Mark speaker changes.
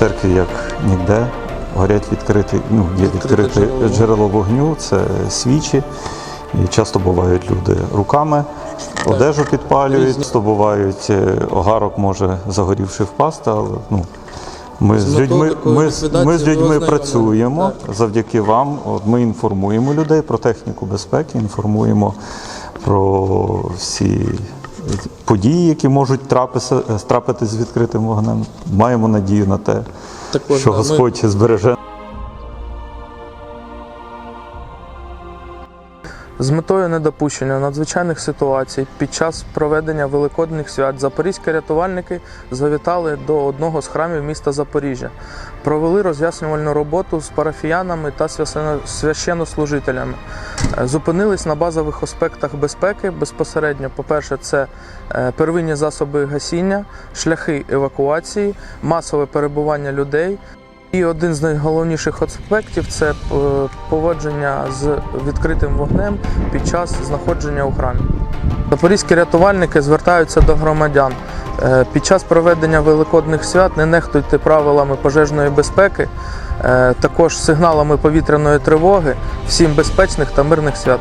Speaker 1: церкві, як ніде, горять відкриті, ну, є
Speaker 2: Відкрите джерело вогню.
Speaker 1: це свічі. І часто бувають люди руками, одежу підпалюють, часто бувають е, огарок може загорівши впасти, але ну, ми з,
Speaker 2: З
Speaker 1: людьми, ми, ми з людьми працюємо
Speaker 2: так.
Speaker 1: завдяки вам. От ми інформуємо людей про техніку безпеки, інформуємо про всі події, які можуть трапитися, трапити з відкритим вогнем. Маємо надію на те,
Speaker 2: Також
Speaker 1: що
Speaker 2: да, ми-
Speaker 1: Господь збереже.
Speaker 3: З метою недопущення надзвичайних ситуацій під час проведення великодних свят запорізькі рятувальники завітали до одного з храмів міста Запоріжжя, провели роз'яснювальну роботу з парафіянами та священнослужителями. Е, Зупинились на базових аспектах безпеки безпосередньо. По-перше, це е, первинні засоби гасіння, шляхи евакуації, масове перебування людей, і один з найголовніших аспектів це е, поводження з відкритим вогнем під час знаходження у храмі. Запорізькі рятувальники звертаються до громадян. Е, Під час проведення великодних свят не нехтуйте правилами пожежної безпеки, е, також сигналами повітряної тривоги. Всім безпечних та мирних свят.